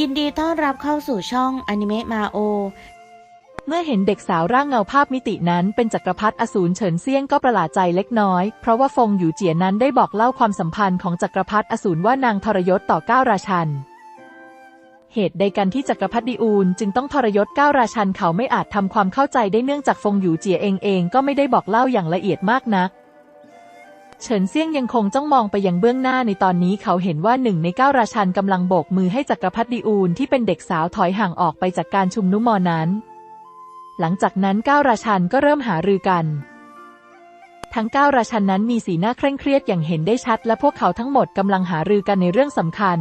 ยินดีต้อนรับเข้าสู่ช่องอนิเมะมาโอ เมื่อเห็นเด็กสาวร่างเงาภาพมิตินั้นเป็นจักรพรรดิอสูรเฉินเซียงก็ประหลาดใจเล็กน้อย เพราะว่าฟงอยู่เจียนั้นได้บอกเล่าความสัมพันธ์ของจักรพรรดิอสูรว่านางทรยศต่อเก้าราชัน เหตุใดกันที่จักรพรรดิอูนจึงต้องทรยศเก้าราชันเขาไม่อาจทำความเข้าใจได้เนื่องจากฟงอยู่เจียเองเองก็ไม่ได้บอกเล่าอย่างละเอียดมากนัก เฉินเซี่ยงยังคงจ้องมองไปยังเบื้องหน้าในตอนนี้เขาเห็นว่าหนึ่งในเก้าราชันกำลังโบกมือให้จักรพรรดิอูนที่เป็นเด็กสาวถอยห่างออกไปจากการชุมนุมมอนั้น หลังจากนั้นเก้าราชันก็เริ่มหารือกัน ทั้งเก้าราชันนั้นมีสีหน้าเคร่งเครียดอย่างเห็นได้ชัด และพวกเขาทั้งหมดกำลังหารือกันในเรื่องสำคัญ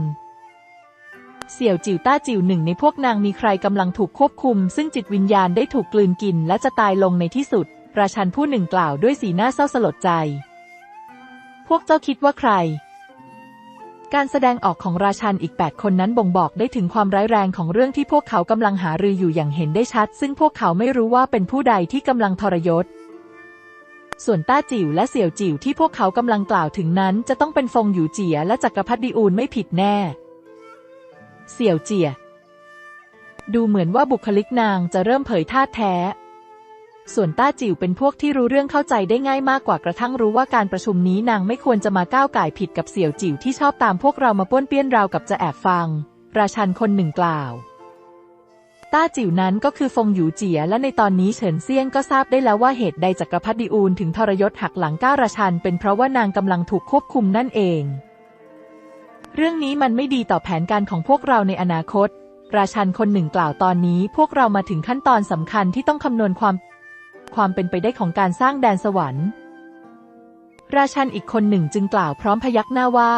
เสี่ยวจิ๋วต้าจิ๋วหนึ่งในพวกนางมีใครกำลังถูกควบคุม ซึ่งจิตวิญญาณได้ถูกกลืนกิน และจะตายลงในที่สุด ราชันผู้หนึ่งกล่าวด้วยสีหน้าเศร้าสลดใจ วกเจ้าคิดว่าใคร การแสดงออกของราชันอีก 8 คนนั้นบ่งบอกได้ถึงความร้ายแรงของเรื่องที่พวกเขากำลังหารืออยู่อย่างเห็นได้ชัด ซึ่งพวกเขาไม่รู้ว่าเป็นผู้ใดที่กำลังทรยศ ส่วนต้าจิ๋วและเสี่ยวจิ๋วที่พวกเขากำลังกล่าวถึงนั้น จะต้องเป็นฟงหยูเจียและจักรพรรดิอูนไม่ผิดแน่ เสี่ยวเจียดูเหมือนว่าบุคลิกนางจะเริ่มเผยท่าแท้ ส่วนต้าจิ๋วเป็นพวกที่รู้เรื่องเข้าใจได้ง่ายมากกว่ากระทั่งรู้ว่าการประชุมนี้นางไม่ควรจะมาก้าวไก่ผิดกับเสี่ยวจิ๋วที่ชอบตามพวกเรามาป้วนเปี้ยนราวกับจะแอบฟัง ราชันคนหนึ่งกล่าว ต้าจิ๋วนั้นก็คือฟงหยูเจียและในตอนนี้เฉินเซียงก็ทราบได้แล้วว่าเหตุใดจักรพรรดิอูนถึงทรยศหักหลังก้าราชัน เป็นเพราะว่านางกำลังถูกควบคุมนั่นเอง เรื่องนี้มันไม่ดีต่อแผนการของพวกเราในอนาคต ราชันคนหนึ่งกล่าวตอนนี้ พวกเรามาถึงขั้นตอนสำคัญที่ต้องคำนวณความ ความเป็นไปได้ของการสร้างแดนสวรรค์ ราชันอีกคนหนึ่งจึงกล่าวพร้อมพยักหน้าว่า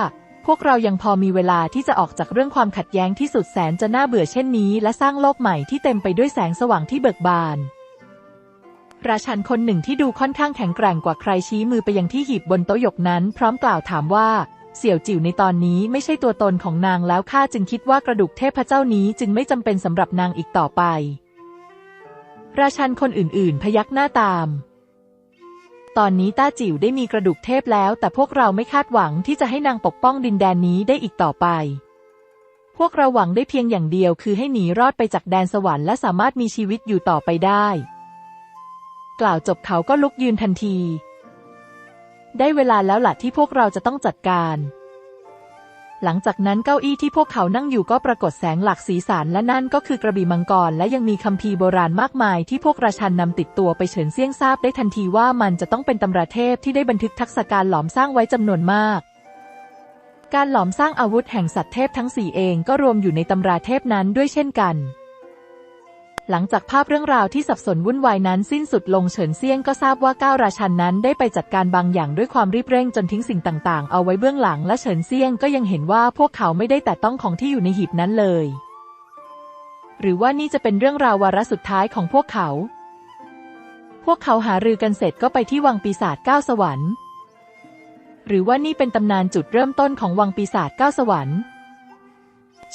พวกเรายังพอมีเวลาที่จะออกจากเรื่องความขัดแย้งที่สุดแสนจะน่าเบื่อเช่นนี้ และสร้างโลกใหม่ที่เต็มไปด้วยแสงสว่างที่เบิกบาน ราชันคนหนึ่งที่ดูค่อนข้างแข็งแกร่งกว่าใครชี้มือไปยังที่หีบบนโต๊ะหยกนั้นพร้อมกล่าวถามว่าเสี่ยวจิ๋วในตอนนี้ไม่ใช่ตัวตนของนางแล้วข้าจึงคิดว่ากระดูกเทพเจ้านี้จึงไม่จำเป็นสำหรับนางอีกต่อไป ราชันคนอื่นๆ พยักหน้าตาม ตอนนี้ต้าจิ๋วได้มีกระดูกเทพแล้ว แต่พวกเราไม่คาดหวังที่จะให้นางปกป้องดินแดนนี้ได้อีกต่อไป พวกเราหวังได้เพียงอย่างเดียวคือให้หนีรอดไปจากแดนสวรรค์และสามารถมีชีวิตอยู่ต่อไปได้ กล่าวจบเขาก็ลุกยืนทันที ได้เวลาแล้วล่ะที่พวกเราจะต้องจัดการ หลังจากนั้นเก้าอี้ที่พวกเขานั่งอยู่ก็ปรากฏแสงหลักสีสันและนั่นก็คือกระบี่มังกรและยังมีคัมภีร์โบราณมากมายที่พวกราชันนำติดตัวไปเฉินเซี่ยงทราบได้ทันทีว่ามันจะต้องเป็นตำราเทพที่ได้บันทึกทักษะการหลอมสร้างไว้จำนวนมาก การหลอมสร้างอาวุธแห่งสัตว์เทพทั้งสี่เองก็รวมอยู่ในตำราเทพนั้นด้วยเช่นกัน หลังจากภาพเรื่องราวที่สับสนวุ่นวายนั้นสิ้นสุดลงเฉินเซียงก็ทราบว่าก้าวราชันนั้นได้ไปจัดการบางอย่างด้วยความรีบเร่งจนทิ้งสิ่งต่างๆ เอาไว้เบื้องหลังและเฉินเซียงก็ยังเห็นว่าพวกเขาไม่ได้แตะต้องของที่อยู่ในหีบนั้นเลย หรือว่านี่จะเป็นเรื่องราววาระสุดท้ายของพวกเขา พวกเขาหารือกันเสร็จก็ไปที่วังปีศาจก้าวสวรรค์ หรือว่านี่เป็นตำนานจุดเริ่มต้นของวังปีศาจก้าวสวรรค์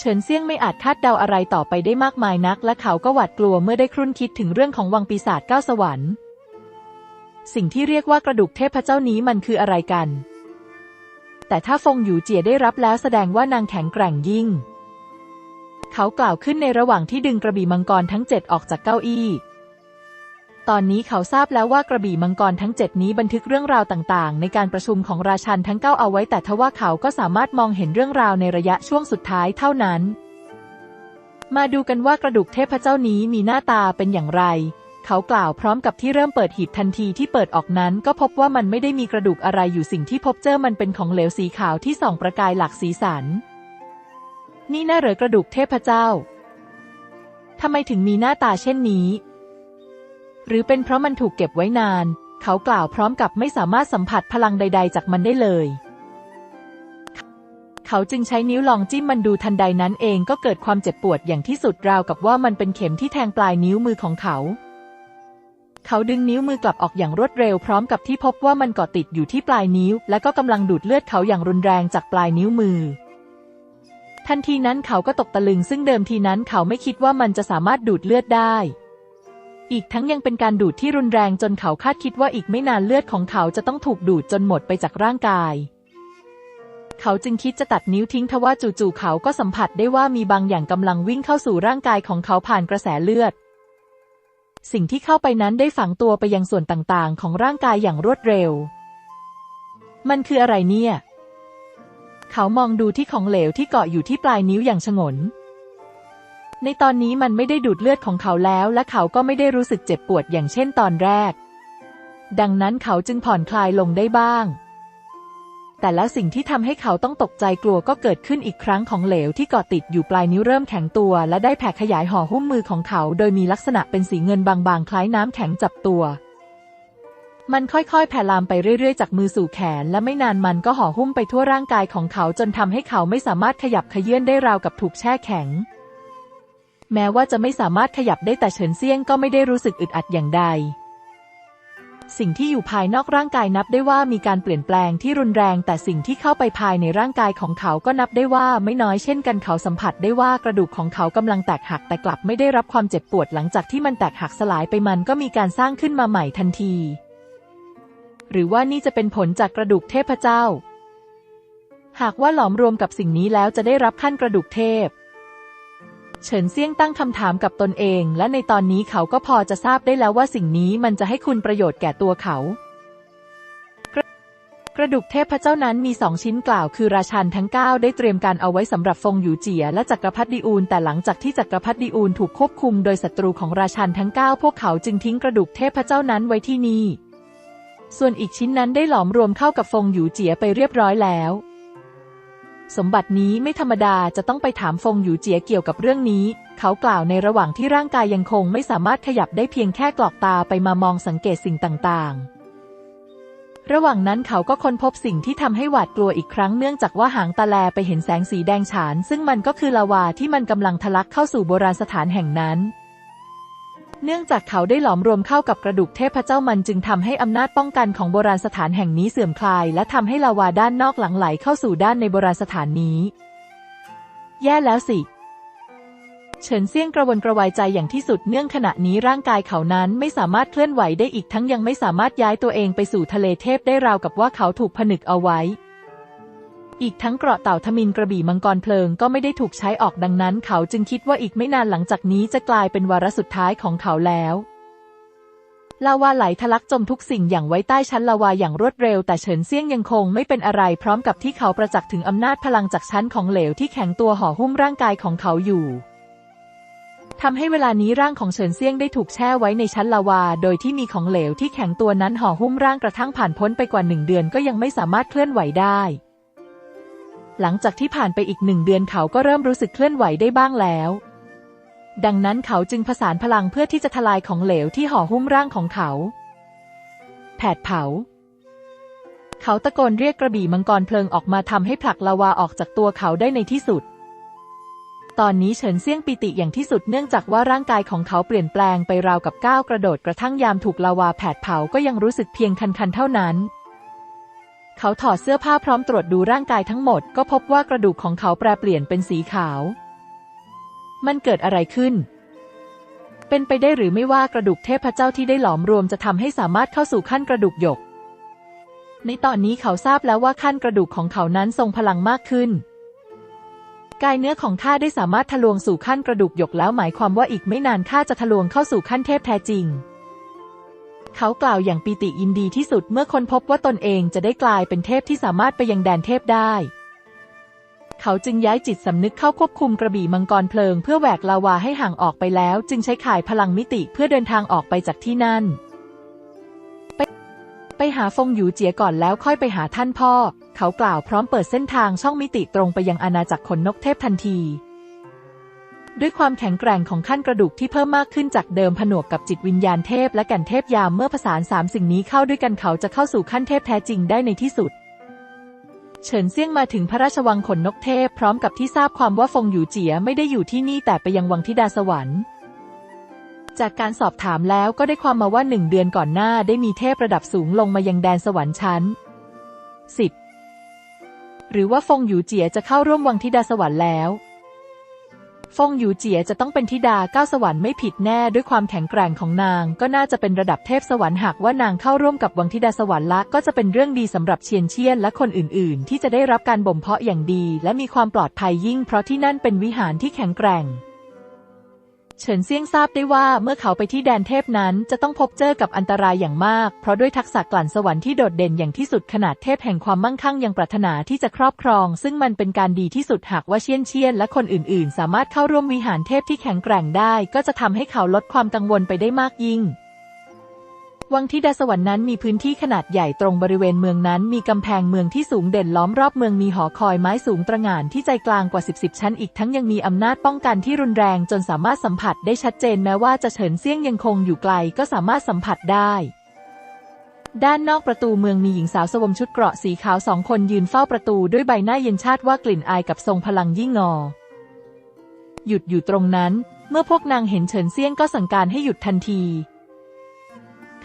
เฉินเซี่ยงไม่อาจคาดเดาอะไรต่อไปได้มากมายนัก และเขาก็หวาดกลัวเมื่อได้ครุ่นคิดถึงเรื่องของวังปีศาจเก้าสวรรค์สิ่งที่เรียกว่ากระดูกเทพเจ้านี้มันคืออะไรกัน แต่ถ้าฟงหยูเจียได้รับแล้วแสดงว่านางแข็งแกร่งยิ่ง เขากล่าวขึ้นในระหว่างที่ดึงกระบี่มังกรทั้งเจ็ดออกจากเก้าอี้ ตอนนี้เขาทราบแล้วว่ากระบี่มังกรทั้งเจ็ดนี้บันทึกเรื่องราวต่างๆ ในการประชุมของราชันทั้งเก้าเอาไว้ แต่ทว่าเขาก็สามารถมองเห็นเรื่องราวในระยะช่วงสุดท้ายเท่านั้น มาดูกันว่ากระดูกเทพเจ้านี้มีหน้าตาเป็นอย่างไร เขากล่าวพร้อมกับที่เริ่มเปิดหีบทันทีที่เปิดออกนั้น ก็พบว่ามันไม่ได้มีกระดูกอะไรอยู่สิ่งที่พบเจอมันเป็นของเหลวสีขาวที่ส่องประกายหลักสีสัน นี่น่าเหรอกระดูกเทพเจ้าทำไมถึงมีหน้าตาเช่นนี้ หรือเป็นเพราะมันถูกเก็บไว้นาน เขากล่าวพร้อมกับไม่สามารถสัมผัสพลังใด ๆ จากมันได้เลย เขาจึงใช้นิ้วลองจิ้มมันดูทันใดนั้นเองก็เกิดความเจ็บปวดอย่างที่สุดราวกับว่ามันเป็นเข็มที่แทงปลายนิ้วมือของเขา เขาดึงนิ้วมือกลับออกอย่างรวดเร็วพร้อมกับที่พบว่ามันเกาะติดอยู่ที่ปลายนิ้ว และก็กำลังดูดเลือดเขาอย่างรุนแรงจากปลายนิ้วมือทันทีนั้นเขาก็ตกตะลึงซึ่งเดิมทีนั้นเขาไม่คิดว่ามันจะสามารถดูดเลือดได้ อีกทั้งยังเป็นการดูดที่รุนแรงจนเขาคาดคิดว่าอีกไม่นานเลือดของเขาจะต้องถูกดูดจนหมดไปจากร่างกาย เขาจึงคิดจะตัดนิ้วทิ้งทว่าจู่ๆเขาก็สัมผัสได้ว่ามีบางอย่างกำลังวิ่งเข้าสู่ร่างกายของเขาผ่านกระแสเลือด สิ่งที่เข้าไปนั้นได้ฝังตัวไปยังส่วนต่างๆ ของร่างกายอย่างรวดเร็ว มันคืออะไรเนี่ย เขามองดูที่ของเหลวที่เกาะอยู่ที่ปลายนิ้วอย่างฉงน ในตอนนี้มันไม่ได้ดูดเลือดของเขาแล้ว และเขาก็ไม่ได้รู้สึกเจ็บปวดอย่างเช่นตอนแรก ดังนั้นเขาจึงผ่อนคลายลงได้บ้าง แต่แล้วสิ่งที่ทำให้เขาต้องตกใจกลัวก็เกิดขึ้นอีกครั้งของเหลวที่เกาะติดอยู่ปลายนิ้วเริ่มแข็งตัว และได้แผ่ขยายห่อหุ้มมือของเขา โดยมีลักษณะเป็นสีเงินบางๆ คล้ายน้ำแข็งจับตัวมันค่อยๆ แผ่ลามไปเรื่อยๆ จากมือสู่แขน และไม่นานมันก็ห่อหุ้มไปทั่วร่างกายของเขาจนทำให้เขาไม่สามารถขยับเขยื่อนได้ราวกับถูกแช่แข็ง แม้ว่าจะไม่สามารถขยับได้แต่เฉินเซียงก็ไม่ได้รู้สึกอึดอัดอย่างใด สิ่งที่อยู่ภายนอกร่างกายนับได้ว่ามีการเปลี่ยนแปลงที่รุนแรง แต่สิ่งที่เข้าไปภายในร่างกายของเขาก็นับได้ว่าไม่น้อยเช่นกันเขาสัมผัสได้ว่ากระดูกของเขากำลังแตกหักแต่กลับไม่ได้รับความเจ็บปวดหลังจากที่มันแตกหักสลายไปมันก็มีการสร้างขึ้นมาใหม่ทันที หรือว่านี่จะเป็นผลจากกระดูกเทพเจ้า หากว่าหลอมรวมกับสิ่งนี้แล้วจะได้รับขั้นกระดูกเทพ เฉินเซี่ยงตั้งคำถามกับตนเอง และในตอนนี้เขาก็พอจะทราบได้แล้วว่าสิ่งนี้มันจะให้คุณประโยชน์แก่ตัวเขา กระดูกเทพเจ้านั้นมีสองชิ้นกล่าวคือราชันทั้ง 9 ได้เตรียมการเอาไว้สำหรับฟงหยูเจียและจักรพรรดิอูนแต่หลังจากที่จักรพรรดิอูนถูกควบคุมโดยศัตรูของราชันทั้ง 9 พวกเขาจึงทิ้งกระดูกเทพเจ้านั้นไว้ที่นี่ ส่วนอีกชิ้นนั้นได้หลอมรวมเข้ากับฟงหยูเจียไปเรียบร้อยแล้ว สมบัตินี้ไม่ธรรมดาจะต้องไปถามฟงหยูเจียเกี่ยวกับเรื่องนี้ เขากล่าวในระหว่างที่ร่างกายยังคงไม่สามารถขยับได้เพียงแค่กรอกตาไปมามองสังเกตสิ่งต่างๆ ระหว่างนั้นเขาก็ค้นพบสิ่งที่ทำให้หวาดกลัวอีกครั้งเนื่องจากว่าหางตาแลไปเห็นแสงสีแดงฉาน ซึ่งมันก็คือลาวาที่มันกำลังทะลักเข้าสู่โบราณสถานแห่งนั้น เนื่องจากเขาได้หลอมรวมเข้ากับกระดูกเทพเจ้ามันจึงทำให้อำนาจป้องกันของโบราณสถานแห่งนี้เสื่อมคลาย และทำให้ลาวาด้านนอกหลังไหลเข้าสู่ด้านในโบราณสถานนี้ แย่แล้วสิ เฉินเซียงกระวนกระวายใจอย่างที่สุดเนื่องขณะนี้ร่างกายเขานั้นไม่สามารถเคลื่อนไหวได้อีกทั้งยังไม่สามารถย้ายตัวเองไปสู่ทะเลเทพได้ราวกับว่าเขาถูกผนึกเอาไว้ อีกทั้งเกราะเต่าทมินกระบี่มังกรเพลิงก็ไม่ได้ถูกใช้ออกดังนั้น เขาจึงคิดว่าอีกไม่นานหลังจากนี้จะกลายเป็นวาระสุดท้ายของเขาแล้วลาวาไหลทะลักจมทุกสิ่งอย่างไว้ใต้ชั้นลาวาอย่างรวดเร็วแต่เฉินเซี่ยงยังคงไม่เป็นอะไรพร้อมกับที่เขาประจักษ์ถึงอำนาจพลังจากชั้นของเหลวที่แข็งตัวห่อหุ้มร่างกายของเขาอยู่ทำให้เวลานี้ร่างของเฉินเซี่ยงได้ถูกแช่ไว้ในชั้นลาวา โดยที่มีของเหลวที่แข็งตัวนั้นห่อหุ้มร่างกระทั่งผ่านพ้นไปกว่าหนึ่งเดือนก็ยังไม่สามารถเคลื่อนไหวได้ หลังจากที่ผ่านไปอีกหนึ่งเดือนเขาก็เริ่มรู้สึกเคลื่อนไหวได้บ้างแล้ว ดังนั้นเขาจึงผสานพลังเพื่อที่จะทลายของเหลวที่ห่อหุ้มร่างของเขา แผดเผา เขาตะโกนเรียกกระบี่มังกรเพลิงออกมาทำให้ผลักลาวาออกจากตัวเขาได้ในที่สุด ตอนนี้เฉินเซี่ยงปิติอย่างที่สุดเนื่องจากว่าร่างกายของเขาเปลี่ยนแปลงไปราวกับก้าวกระโดดกระทั่งยามถูกลาวาแผดเผาก็ยังรู้สึกเพียงคันๆเท่านั้น เขาถอดเสื้อผ้าพร้อมตรวจดูร่างกายทั้งหมด ก็พบว่ากระดูกของเขาแปรเปลี่ยนเป็นสีขาว มันเกิดอะไรขึ้น เป็นไปได้หรือไม่ว่ากระดูกเทพเจ้าที่ได้หลอมรวมจะทำให้สามารถเข้าสู่ขั้นกระดูกหยก ในตอนนี้เขาทราบแล้วว่าขั้นกระดูกของเขานั้นทรงพลังมากขึ้น กายเนื้อของข้าได้สามารถทะลวงสู่ขั้นกระดูกหยกแล้วหมายความว่าอีกไม่นานข้าจะทะลวงเข้าสู่ขั้นเทพแท้จริง เขากล่าวอย่างปีติยินดีที่สุดเมื่อคนพบว่าตนเองจะได้กลายเป็นเทพที่สามารถไปยังแดนเทพได้ เขาจึงย้ายจิตสำนึกเข้าควบคุมกระบี่มังกรเพลิงเพื่อแหวกลาวาให้ห่างออกไปแล้ว จึงใช้ข่ายพลังมิติเพื่อเดินทางออกไปจากที่นั่น ไปไปหาฟงหยูเจียก่อนแล้วค่อยไปหาท่านพ่อ เขากล่าวพร้อมเปิดเส้นทางช่องมิติตรงไปยังอาณาจักรขนนกเทพทันที ด้วยความแข็งแกร่งของขั้นกระดูกที่เพิ่มมากขึ้นจากเดิมผนวกกับจิตวิญญาณเทพและแก่นเทพยามเมื่อผสานสามสิ่งนี้เข้าด้วยกันเขาจะเข้าสู่ขั้นเทพแท้จริงได้ในที่สุด เฉินเซี่ยงมาถึงพระราชวังขนนกเทพพร้อมกับที่ทราบความว่าฟงหยูเจียไม่ได้อยู่ที่นี่แต่ไปยังวังธิดาสวรรค์จากการสอบถามแล้วก็ได้ความมาว่าหนึ่งเดือนก่อนหน้าได้มีเทพระดับสูงลงมายังแดนสวรรค์ชั้นสิบหรือว่าฟงหยูเจียจะเข้าร่วมวังธิดาสวรรค์แล้ว ฟงหยูเจียจะต้องเป็นธิดาเก้าสวรรค์ไม่ผิดแน่ด้วยความแข็งแกร่งของนาง ก็น่าจะเป็นระดับเทพสวรรค์หากว่านางเข้าร่วมกับวังธิดาสวรรค์ละก็จะเป็นเรื่องดีสำหรับเชียนเชียนและคนอื่น ๆ ที่จะได้รับการบ่มเพาะอย่างดี และมีความปลอดภัยยิ่ง เพราะที่นั่นเป็นวิหารที่แข็งแกร่ง เฉินเซียงทราบได้ว่าเมื่อเขาไปที่แดนเทพนั้นจะต้องพบเจอกับอันตรายอย่างมาก เพราะด้วยทักษะกลั่นสวรรค์ที่โดดเด่นอย่างที่สุดขนาดเทพแห่งความมั่งคั่งยังปรารถนาที่จะครอบครอง ซึ่งมันเป็นการดีที่สุดหากว่าเชียนเชียนและคนอื่นๆ สามารถเข้าร่วมวิหารเทพที่แข็งแกร่งได้ ก็จะทำให้เขาลดความกังวลไปได้มากยิ่ง วังทิดาสวรรค์นั้นมีพื้นที่ขนาดใหญ่ตรงบริเวณเมืองนั้น มีกำแพงเมืองที่สูงเด่นล้อมรอบเมืองมีหอคอยไม้สูงตระหง่านที่ใจกลางกว่าสิบสิบชั้นอีกทั้งยังมีอำนาจป้องกันที่รุนแรงจนสามารถสัมผัสได้ชัดเจนแม้ว่าจะเฉินเซี่ยงยังคงอยู่ไกลก็สามารถสัมผัสได้ด้านนอกประตูเมืองมีหญิงสาวสวมชุดเกราะสีขาวสองคนยืนเฝ้าประตูด้วยใบหน้าเย็นชาติว่ากลิ่นอายกับทรงพลังยิ่งงอ หยุดอยู่ตรงนั้น เมื่อพวกนางเห็นเฉินเซี่ยงก็สั่งการให้หยุดทันที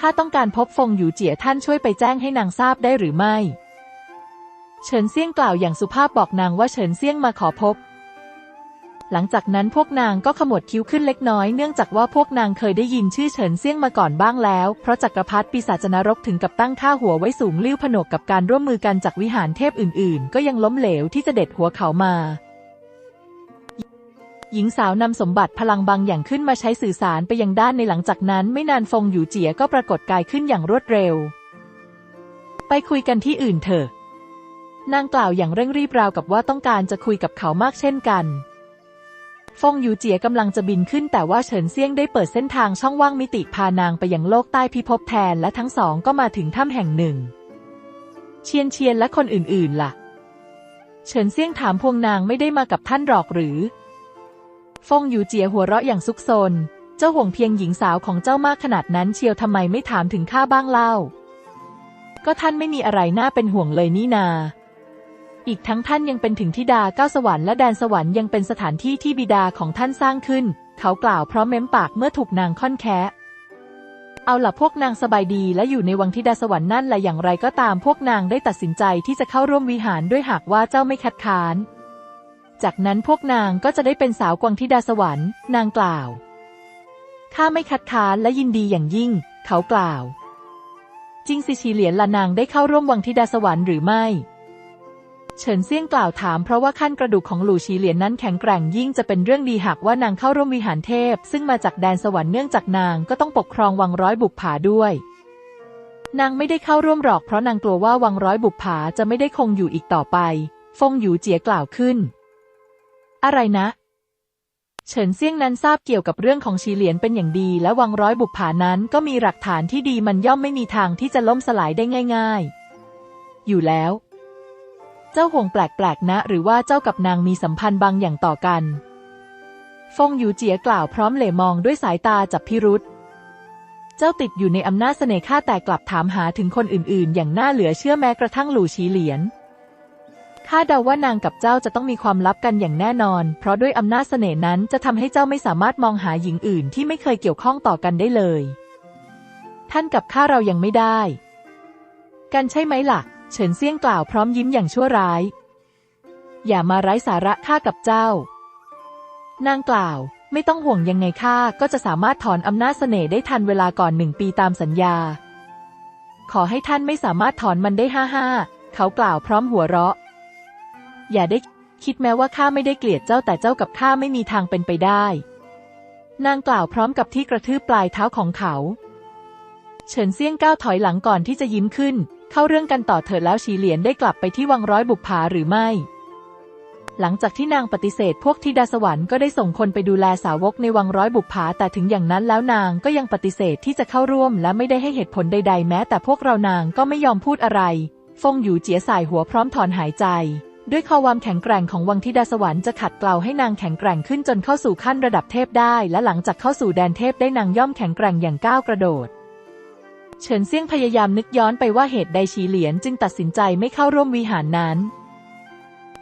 ถ้าต้องการพบฟงหยูเจียท่านช่วยไปแจ้งให้นางทราบได้หรือไม่ เฉินเซี่ยงกล่าวอย่างสุภาพบอกนางว่าเฉินเซี่ยงมาขอพบ หลังจากนั้นพวกนางก็ขมวดคิ้วขึ้นเล็กน้อยเนื่องจากว่าพวกนางเคยได้ยินชื่อเฉินเซี่ยงมาก่อนบ้างแล้ว เพราะจักรพรรดิปีศาจนรกถึงกับตั้งค่าหัวไว้สูงลิ้วผนวกกับการร่วมมือกันจากวิหารเทพอื่นๆ ก็ยังล้มเหลวที่จะเด็ดหัวเขามา หญิงสาวนำสมบัติพลังบางอย่างขึ้นมาใช้สื่อสารไปยังด้านในหลังจากนั้นไม่นานฟงหยูเจียก็ปรากฏกายขึ้นอย่างรวดเร็ว ไปคุยกันที่อื่นเถอะนางกล่าวอย่างเร่งรีบราวกับว่าต้องการจะคุยกับเขามากเช่นกันฟงยูเจียกำลังจะบินขึ้นแต่ว่าเฉินเซียงได้เปิดเส้นทางช่องว่างมิติพานางไปยังโลกใต้พิภพแทนและทั้งสองก็มาถึงถ้ำแห่งหนึ่ง เชียนเชียนและคนอื่นๆล่ะ เฉินเซียงถามพวงนางไม่ได้มากับท่านหรอกหรือ ฟงหยูเจียหัวเราะอย่างซุกซน เจ้าห่วงเพียงหญิงสาวของเจ้ามากขนาดนั้นเชียวทำไมไม่ถามถึงข้าบ้างเล่า ก็ท่านไม่มีอะไรน่าเป็นห่วงเลยนี่นา อีกทั้งท่านยังเป็นถึงธิดาเก้าสวรรค์และแดนสวรรค์ยังเป็นสถานที่ที่บิดาของท่านสร้างขึ้น เขากล่าวพร้อมเม้มปากเมื่อถูกนางค่อนแคะเอาล่ะพวกนางสบายดีและอยู่ในวังธิดาสวรรค์นั่นแหละอย่างไรก็ตามพวกนางได้ตัดสินใจที่จะเข้าร่วมวิหารด้วยหากว่าเจ้าไม่คัดค้าน จากนั้นพวกนางก็จะได้เป็นสาวกวางธิดาสวรรค์ นางกล่าว ข้าไม่คัดค้านและยินดีอย่างยิ่ง เขากล่าว จริงสิชีเหลียนละนางได้เข้าร่วมวังธิดาสวรรค์หรือไม่ เฉินเซี่ยงกล่าวถามเพราะว่าขั้นกระดูกของหลู่ชีเหลียนนั้นแข็งแกร่งยิ่งจะเป็นเรื่องดีหากว่านางเข้าร่วมวิหารเทพ ซึ่งมาจากแดนสวรรค์เนื่องจากนางก็ต้องปกครองวังร้อยบุกผาด้วยนางไม่ได้เข้าร่วมหรอกเพราะนางกลัวว่าวังร้อยบุกผาจะไม่ได้คงอยู่อีกต่อไป ฟงหยูเจียกล่าวขึ้น อะไรนะ เฉินเซี่ยงนั้นทราบเกี่ยวกับเรื่องของชีเหลียนเป็นอย่างดี และวังร้อยบุกผานั้นก็มีหลักฐานที่ดีมันย่อมไม่มีทางที่จะล่มสลายได้ง่าย ๆ อยู่แล้ว เจ้าห่วงแปลกๆนะ หรือว่าเจ้ากับนางมีสัมพันธ์บางอย่างต่อกันฟงหยูเจียกล่าวพร้อมเหล่มองด้วยสายตาจับพิรุษเจ้าติดอยู่ในอำนาจเสน่ห์ข้าแต่กลับถามหาถึงคนอื่นๆ อย่างน่าเหลือเชื่อแม้กระทั่งหลู่ชีเหลียน ข้าเดาว่านางกับเจ้าจะต้องมีความลับกันอย่างแน่นอน เพราะด้วยอำนาจเสน่ห์นั้นจะทำให้เจ้าไม่สามารถมองหาหญิงอื่นที่ไม่เคยเกี่ยวข้องต่อกันได้เลย ท่านกับข้าเรายังไม่ได้ กันใช่ไหมล่ะ เฉินเซี่ยงกล่าวพร้อมยิ้มอย่างชั่วร้าย อย่ามาไร้สาระข้ากับเจ้า นางกล่าว ไม่ต้องห่วงยังไงข้าก็จะสามารถถอนอำนาจเสน่ห์ได้ทันเวลาก่อนหนึ่งปีตามสัญญา ขอให้ท่านไม่สามารถถอนมันได้ห้าห้าเขากล่าวพร้อมหัวเราะ อย่าได้คิดแม้ว่าข้าไม่ได้เกลียดเจ้าแต่เจ้ากับข้าไม่มีทางเป็นไปได้ นางกล่าวพร้อมกับที่กระทืบปลายเท้าของเขา เฉินเซี่ยงก้าวถอยหลังก่อนที่จะยิ้มขึ้น เข้าเรื่องกันต่อเถิดแล้วฉีเหลียนได้กลับไปที่วังร้อยบุกผาหรือไม่ หลังจากที่นางปฏิเสธพวกธิดาสวรรค์ก็ได้ส่งคนไปดูแลสาวกในวังร้อยบุกผาแต่ถึงอย่างนั้นแล้วนางก็ยังปฏิเสธที่จะเข้าร่วม และไม่ได้ให้เหตุผลใด ๆ แม้แต่พวกเรานางก็ไม่ยอมพูดอะไร ฟงหยูเจียสายหัวพร้อมถอนหายใจ ด้วยความแข็งแกร่งของวังธิดาสวรรค์จะขัดเกลาให้นางแข็งแกร่งขึ้นจนเข้าสู่ขั้นระดับเทพได้ และหลังจากเข้าสู่แดนเทพได้นางย่อมแข็งแกร่งอย่างก้าวกระโดด เฉินเซียงพยายามนึกย้อนไปว่าเหตุใดชีเหลียนจึงตัดสินใจไม่เข้าร่วมวิหารนั้น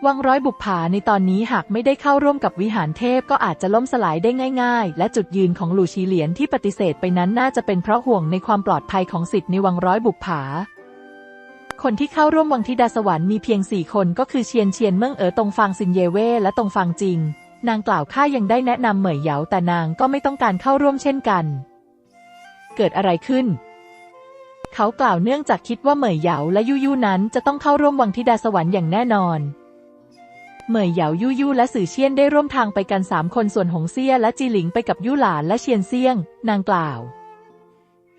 วังร้อยบุกผาในตอนนี้หากไม่ได้เข้าร่วมกับวิหารเทพก็อาจจะล่มสลายได้ง่าย ๆ และจุดยืนของหลู่ชีเหลียนที่ปฏิเสธไปนั้นน่าจะเป็นเพราะห่วงในความปลอดภัยของสิทธิ์ในวังร้อยบุกผา คนที่เข้าร่วมวังธิดาสวรรค์มีเพียงสี่คนก็คือเชียนเชียนเมิ่งเอ๋อตงฟางซินเยเว่และตงฟางจิง นางกล่าวข้ายังได้แนะนำเหมยเหยาแต่นางก็ไม่ต้องการเข้าร่วมเช่นกัน เกิดอะไรขึ้น เขากล่าวเนื่องจากคิดว่าเหมยเหยาและยู่ยู่นั้นจะต้องเข้าร่วมวังธิดาสวรรค์อย่างแน่นอนเหมยเหยายู่ยู่และสื่อเชียนได้ร่วมทางไปกันสามคนส่วนหงเซี่ยและจีหลิงไปกับยู่หลานและเชียนเซี่ยง นางกล่าว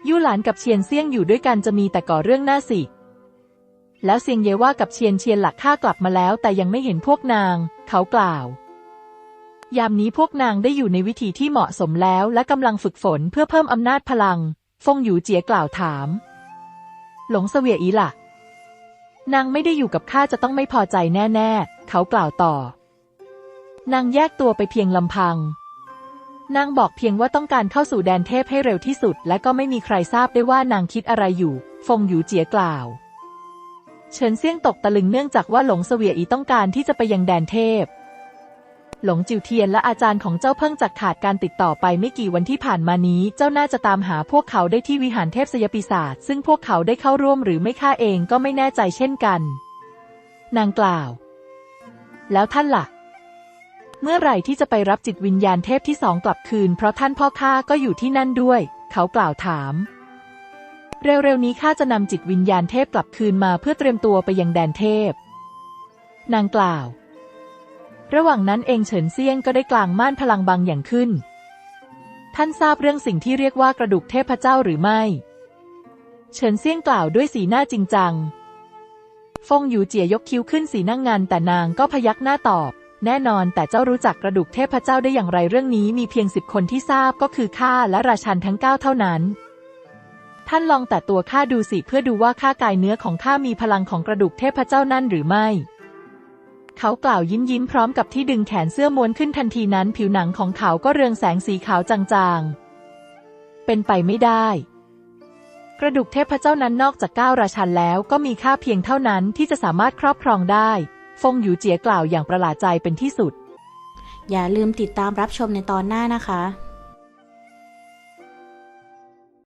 ยู่หลานกับเชียนเซี่ยงอยู่ด้วยกันจะมีแต่ก่อเรื่องหน้าสิ แล้วเซียงเยว่ากับเชียนเชียนหลักข้ากลับมาแล้ว แต่ยังไม่เห็นพวกนาง เขากล่าว ยามนี้พวกนางได้อยู่ในวิธีที่เหมาะสมแล้ว และกำลังฝึกฝนเพื่อเพิ่มอำนาจพลัง ฟงหยูเจียกล่าวถาม หลงเสวียอีล่ะ นางไม่ได้อยู่กับข้าจะต้องไม่พอใจแน่ๆ เขากล่าวต่อ นางแยกตัวไปเพียงลำพังนางบอกเพียงว่าต้องการเข้าสู่แดนเทพให้เร็วที่สุด และก็ไม่มีใครทราบได้ว่านางคิดอะไรอยู่ ฟงหยูเจียกล่าว เฉินเซี่ยงตกตะลึงเนื่องจากว่าหลงเสวียอีต้องการที่จะไปยังแดนเทพ หลงจิวเทียนและอาจารย์ของเจ้าเพิ่งจากขาดการติดต่อไปไม่กี่วันที่ผ่านมานี้ เจ้าน่าจะตามหาพวกเขาได้ที่วิหารเทพสยปีศาจซึ่งพวกเขาได้เข้าร่วมหรือไม่ข้าเองก็ไม่แน่ใจเช่นกัน นางกล่าว แล้วท่านล่ะ เมื่อไหร่ที่จะไปรับจิตวิญญาณเทพที่สองกลับคืน เพราะท่านพ่อข้าก็อยู่ที่นั่นด้วย เขากล่าวถาม เร็วๆนี้ข้าจะนำจิตวิญญาณเทพกลับคืนมาเพื่อเตรียมตัวไปยังแดนเทพ นางกล่าว ระหว่างนั้นเองเฉินเซียงก็ได้กลางม่านพลังบางอย่างขึ้น ท่านทราบเรื่องสิ่งที่เรียกว่ากระดูกเทพเจ้าหรือไม่ เฉินเซียงกล่าวด้วยสีหน้าจริงจัง ฟงหยูเจียยกคิ้วขึ้นสีนั่งงานแต่นางก็พยักหน้าตอบ แน่นอนแต่เจ้ารู้จักกระดูกเทพเจ้าได้อย่างไรเรื่องนี้มีเพียงสิบคนที่ทราบก็คือข้าและราชันทั้งเก้าเท่านั้น ท่านลองแต่ตัวข้าดูสิเพื่อดูว่าข้ากายเนื้อของข้ามีพลังของกระดูกเทพเจ้านั่นหรือไม่ เขากล่าวยิ้มยิ้มพร้อมกับที่ดึงแขนเสื้อม้วนขึ้นทันทีนั้น ผิวหนังของเขาก็เรืองแสงสีขาวจางๆ เป็นไปไม่ได้ กระดูกเทพเจ้านั้นนอกจากก้าวราชันแล้วก็มีค่าเพียงเท่านั้นที่จะสามารถครอบครองได้ ฟงหยูเจียกล่าวอย่างประหลาดใจเป็นที่สุด อย่าลืมติดตามรับชมในตอนหน้านะคะ